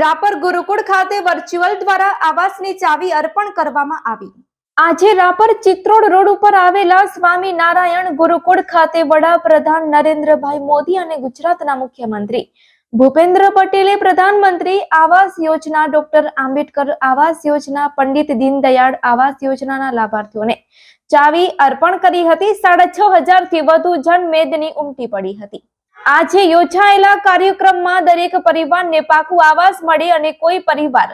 રાપર ગુરુકુળ ખાતે વર્ચ્યુઅલ દ્વારા આવાસની ચાવી અર્પણ કરવામાં આવી. આજે રાપર ચિત્રોડ રોડ ઉપર આવેલા સ્વામી નારાયણ ગુરુકુળ ખાતે વડાપ્રધાન નરેન્દ્રભાઈ મોદી અને ગુજરાતના મુખ્યમંત્રી ભૂપેન્દ્ર પટેલે પ્રધાનમંત્રી આવાસ યોજના, ડોક્ટર આંબેડકર આવાસ યોજના, પંડિત દીનદયાળ આવાસ યોજનાના લાભાર્થીઓને ચાવી અર્પણ કરી હતી. સાડા છ હજારથી વધુ જનમેદની ઉમટી પડી હતી. આજે યોજાયેલા કાર્યક્રમમાં દરેક પરિવારને પાકું આવાસ મળે અને કોઈ પરિવાર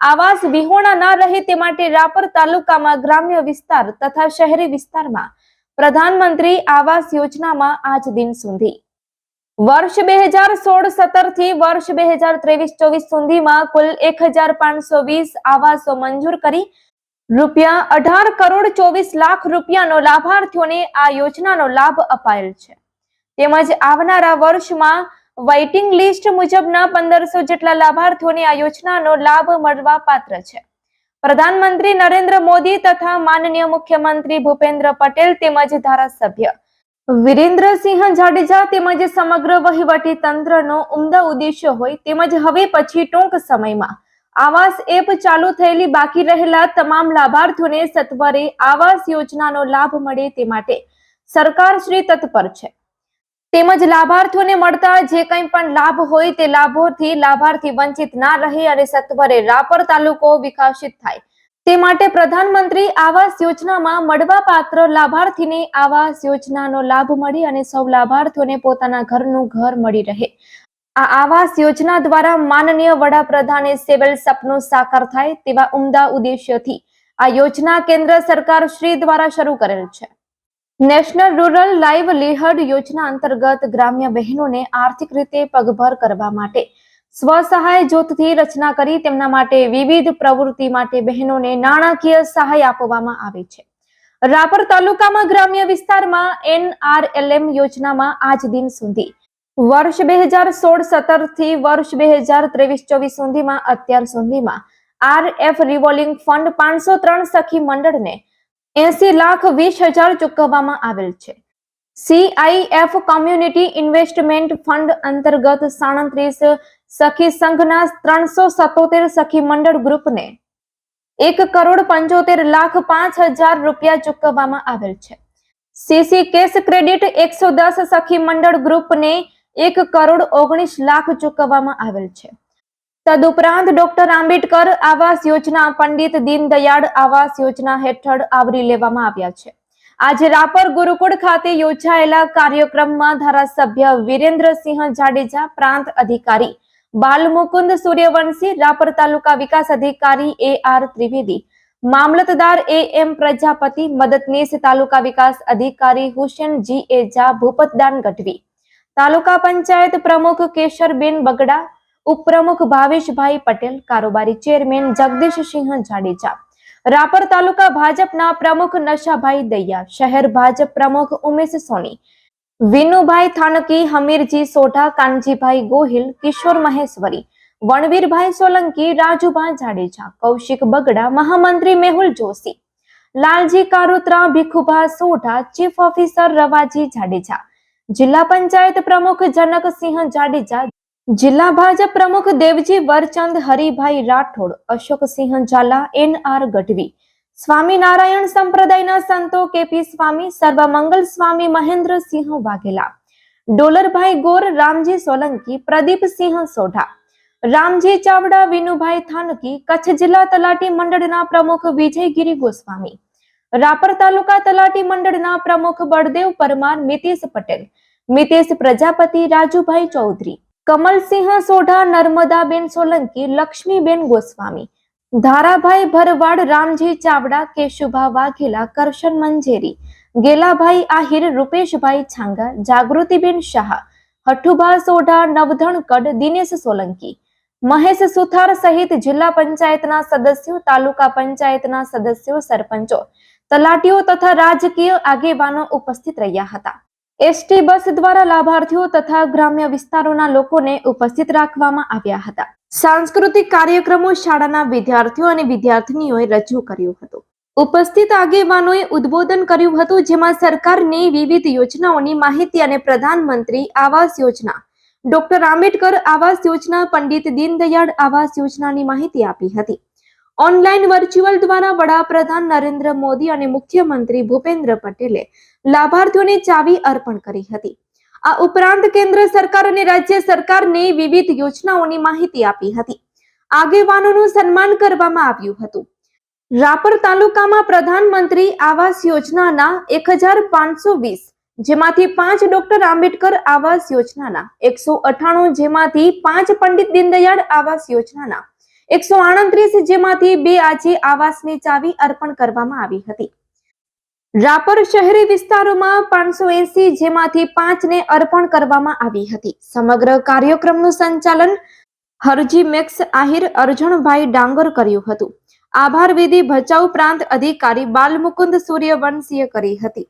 આવાસ વિહોણા ના રહે તે માટે રાપર તાલુકામાં ગ્રામ્ય વિસ્તાર તથા શહેરી વિસ્તારમાં પ્રધાનમંત્રી આવાસ યોજનામાં આજ દિન સુધી. વર્ષ બે હજાર સોળ સત્તરથી વર્ષ બે હજાર ત્રેવીસ ચોવીસ સુધીમાં કુલ એક હજાર પાંચસો વીસ આવાસો મંજૂર કરી રૂપિયા અઢાર કરોડ ચોવીસ લાખ રૂપિયાનો લાભાર્થીઓને આ યોજનાનો લાભ અપાયેલ છે. તેમજ આવનારા વર્ષમાં વેઇટિંગ લિસ્ટ મુજબના પંદરસો જેટલા લાભાર્થીઓને આ યોજનાનો લાભ મળવા પાત્ર છે. પ્રધાનમંત્રી નરેન્દ્ર મોદી તથા માનનીય મુખ્યમંત્રી ભૂપેન્દ્ર પટેલ તેમજ ધારાસભ્ય વિરેન્દ્રસિંહ જાડેજા તેમજ સમગ્ર વહીવટી તંત્રનો ઉમદા ઉદ્દેશ્ય હોય તેમજ હવે પછી ટૂંક સમયમાં આવાસ એપ ચાલુ થયેલી બાકી રહેલા તમામ લાભાર્થીઓને સત્વરે આવાસ યોજનાનો લાભ મળે તે માટે સરકાર શ્રી તત્પર છે. તેમજ લાભાર્થીઓને મળતા જે કંઈ પણ લાભ હોય તે લાભોથી લાભાર્થી વંચિત ના રહે અને સત્વરે રાપર તાલુકો વિકસિત થાય. તે માટે પ્રધાનમંત્રી આવાસ યોજનામાં મળવા પાત્ર લાભાર્થીને આવાસ યોજનાનો લાભ મળી અને સૌ લાભાર્થીઓને પોતાના ઘરનું ઘર મળી રહે. આ આવાસ યોજના દ્વારા માનનીય વડાપ્રધાને સેવેલ સપનું સાકાર થાય તેવા ઉમદા ઉદ્દેશ્યથી આ યોજના કેન્દ્ર સરકાર શ્રી દ્વારા શરૂ કરેલ છે. નેશનલ રૂરલ લાઇવલીહડ યોજના અંતર્ગત ગ્રામ્ય બહેનોને આર્થિક રીતે પગભર કરવા માટે સ્વસહાય જૂથથી રચના કરી તેમના માટે વિવિધ પ્રવૃત્તિ માટે બહેનોને નાણાકીય સહાય આપવામાં આવે છે. રાપર તાલુકામાં ગ્રામ્ય વિસ્તારમાં એનઆરએલએમ યોજનામાં આજ દિન સુધી વર્ષ બે હજાર સોળ સત્તરથી વર્ષ બે હજાર ત્રેવીસ ચોવીસ સુધીમાં અત્યાર સુધીમાં આર એફ રિવોલ્વિંગ ફંડ પાંચસો ત્રણ સખી મંડળને એસી લાખ વીસ હજાર ચૂકવવામાં આવેલ છે. સીઆઈએફ કોમ્યુનિટી ઇન્વેસ્ટમેન્ટ ફંડ અંતર્ગત સાડત્રીસ સખી સંઘના ત્રણસો સત્તોતેર સખી મંડળ ગ્રુપને એક કરોડ પંચોતેર લાખ પાંચ હજાર રૂપિયા ચૂકવવામાં આવેલ છે. સીસી કેશ ક્રેડિટ એકસો દસ સખી મંડળ ગ્રુપને એક કરોડ ઓગણીસ લાખ ચૂકવવામાં આવેલ છે. તદુપરાંત ડોક્ટર આંબેડકર આવાસ યોજના પંડિત દીનદયાળ આવાસ યોજના હેઠળ આવરી લેવામાં આવ્યા છે. આજે રાપર ગુરુકુળ ખાતે યોજાયેલા કાર્યક્રમમાં ધારાસભ્ય વિરેન્દ્રસિંહ જાડેજા, પ્રાંત અધિકારી બાલમુકુંદ સૂર્યવંશી, રાપર તાલુકા વિકાસ અધિકારી એ આર ત્રિવેદી, મામલતદાર એ એમ પ્રજાપતિ, મદદનીશ તાલુકા વિકાસ અધિકારી હુસેન જી એ ઝા, ભૂપતદાન ગઢવી, તાલુકા પંચાયત પ્રમુખ કેશરબેન બગડા ઉપપ્રમુખ ભાવેશભાઈ પટેલ કારોબારી ચેરમેન જગદીશસિંહ જાડેજા રાપર તાલુકા ભાજપના પ્રમુખ નશાભાઈ દૈયા શહેર ભાજપ પ્રમુખ ઉમેશ સોની વિનુભાઈ થાનકી હમીરજી સોઢા કાનજીભાઈ ગોહિલ કિશોર મહેશ્વરી વણવીરભાઈ સોલંકી રાજુભાઈ જાડેજા કૌશિક બગડા મહામંત્રી મેહુલ જોશી લાલજી કારુત્રા ભીખુભા સોઢા ચીફ ઓફિસર રવાજી જાડેજા જિલ્લા પંચાયત પ્રમુખ જનકસિંહ જાડેજા જિલ્લા ભાજપ પ્રમુખ દેવજી વરચંદ, હરિભાઈ રાઠોડ અશોકસિંહ ઝાલા, એન આર ગઢવી, સ્વામિનારાયણ સંપ્રદાયના સંતો કેપી સ્વામી, સર્વમંગલ સ્વામી મહેન્દ્રસિંહ વાઘેલા, ડોલરભાઈ ગોર, રામજી સોલંકી પ્રદીપસિંહ સોઢા, રામજી ચાવડા, વિનુભાઈ થાનકી, કચ્છ જિલ્લા તલાટી મંડળના પ્રમુખ વિજયગીરી ગોસ્વામી, રાપર તાલુકા તલાટી મંડળના પ્રમુખ બળદેવ પરમાર, મિતેશ પટેલ, મિતેશ પ્રજાપતિ, રાજુભાઈ ચૌધરી કમલસિંહ સોઢા, નર્મદાબેન સોલંકી, લક્ષ્મીબેન ગોસ્વામી, ધારાભાઈ ભરવાડ, રામજી ચાવડા, કેશુભા વાઘેલા, કરશન મંજેરી, ગેલાભાઈ આહિર, રૂપેશભાઈ છાંગા, જાગૃતિબેન શાહ, હઠુભા સોઢા, નવધણ કડ, દિનેશ સોલંકી, મહેશ સુથાર સહિત જિલ્લા પંચાયતના સદસ્યો, તાલુકા પંચાયતના સદસ્યો, સરપંચો, તલાટીઓ તથા રાજકીય આગેવાનો ઉપસ્થિત રહ્યા હતા. એસટી બસ દ્વારા લાભાર્થીઓ તથા ગ્રામ્ય વિસ્તારોના લોકોને ઉપસ્થિત રાખવામાં આવ્યા હતા. સાંસ્કૃતિક કાર્યક્રમો શાળાના વિદ્યાર્થીઓ અને વિદ્યાર્થીનીઓએ રજૂ કર્યું હતું. ઉપસ્થિત આગેવાનોએ ઉદ્બોધન કર્યું હતું, જેમાં સરકારની વિવિધ યોજનાઓની માહિતી અને પ્રધાનમંત્રી આવાસ યોજના, ડોક્ટર આંબેડકર આવાસ યોજના, પંડિત દીનદયાળ આવાસ યોજનાની માહિતી આપી હતી. ઓનલાઈન વર્ચ્યુઅલ દ્વારા વડાપ્રધાન નરેન્દ્ર મોદી અને મુખ્યમંત્રી ભૂપેન્દ્ર પટેલે લાભાર્થીઓને ચાવી અર્પણ કરી હતી. આ ઉપરાંત કેન્દ્ર સરકાર અને રાજ્ય સરકારની વિવિધ યોજનાઓની માહિતી આપી હતી. આગેવાનોનું સન્માન કરવામાં આવ્યું હતું. રાપર તાલુકામાં પ્રધાનમંત્રી આવાસ યોજનાના એક હજાર પાંચસો વીસ, જેમાંથી પાંચ ડોક્ટર આંબેડકર આવાસ યોજનાના, એકસો અઠાણું જેમાંથી પાંચ પંડિત દીનદયાળ આવાસ યોજનાના એકસો આડત્રીસ જેમાંથી બે આજે આવાસની ચાવી અર્પણ કરવામાં આવી હતી. રાપર શહેરી વિસ્તારોમાં પાંચસો એસી જેમાંથી પાંચને અર્પણ કરવામાં આવી હતી. સમગ્ર કાર્યક્રમનું સંચાલન હરજી મેક્સ આહિર અર્જણભાઈ ડાંગર કર્યું હતું. આભાર વિધિ ભચાઉ પ્રાંત અધિકારી બાલમુકુંદ સૂર્યવંશીએ કરી હતી.